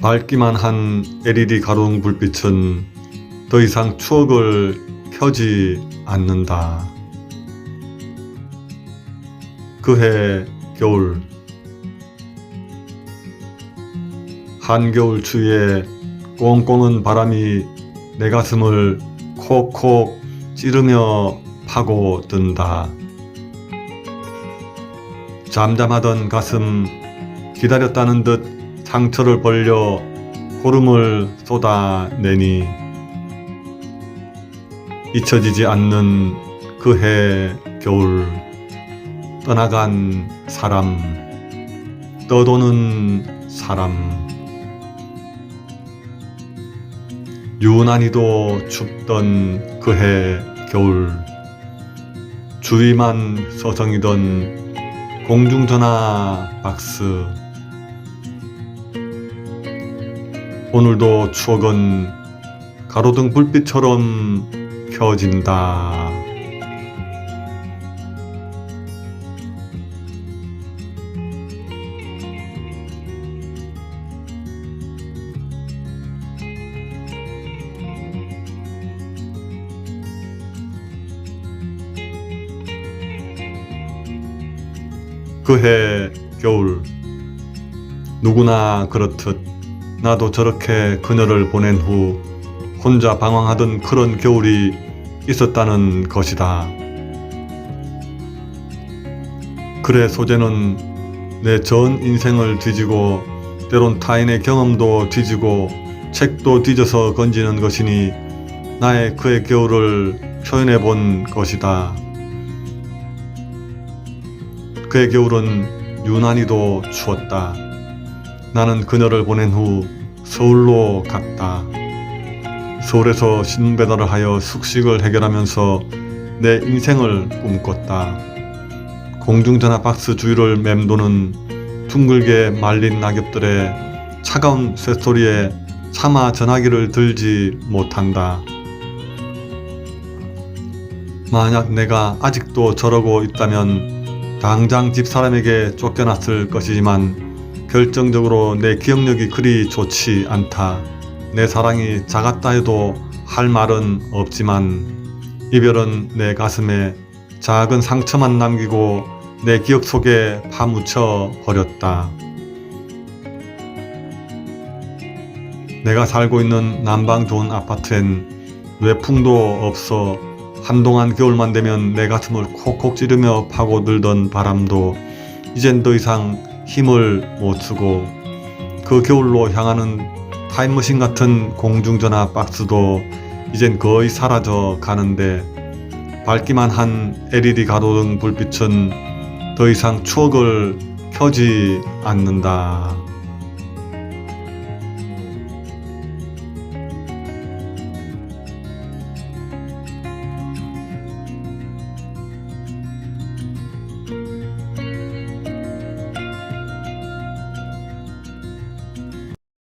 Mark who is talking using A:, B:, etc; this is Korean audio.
A: 밝기만 한 LED 가로등 불빛은 더 이상 추억을 켜지 않는다. 그해 겨울 한겨울 추위에 꽁꽁한 바람이 내 가슴을 콕콕 찌르며 파고든다. 잠잠하던 가슴 기다렸다는 듯 상처를 벌려 고름을 쏟아내니 잊혀지지 않는 그 해 겨울 떠나간 사람 떠도는 사람. 유난히도 춥던 그 해 겨울 주위만 서성이던 공중전화 박스 오늘도 추억은 가로등 불빛처럼 켜진다. 그해 겨울 누구나 그렇듯 나도 저렇게 그녀를 보낸 후 혼자 방황하던 그런 겨울이 있었다는 것이다. 그래 소재는 내 전 인생을 뒤지고 때론 타인의 경험도 뒤지고 책도 뒤져서 건지는 것이니 나의 그의 겨울을 표현해 본 것이다. 그의 겨울은 유난히도 추웠다. 나는 그녀를 보낸 후 서울로 갔다. 서울에서 신배달을 하여 숙식을 해결하면서 내 인생을 꿈꿨다. 공중전화 박스 주위를 맴도는 둥글게 말린 낙엽들의 차가운 쇳소리에 차마 전화기를 들지 못한다. 만약 내가 아직도 저러고 있다면 당장 집사람에게 쫓겨났을 것이지만 결정적으로 내 기억력이 그리 좋지 않다. 내 사랑이 작았다 해도 할 말은 없지만 이별은 내 가슴에 작은 상처만 남기고 내 기억 속에 파묻혀 버렸다. 내가 살고 있는 난방 좋은 아파트엔 외풍도 없어 한동안 겨울만 되면 내 가슴을 콕콕 찌르며 파고들던 바람도 이젠 더 이상 힘을 못 쓰고 그 겨울로 향하는 타임머신 같은 공중전화 박스도 이젠 거의 사라져 가는데 밝기만 한 LED 가로등 불빛은 더 이상 추억을 켜지 않는다.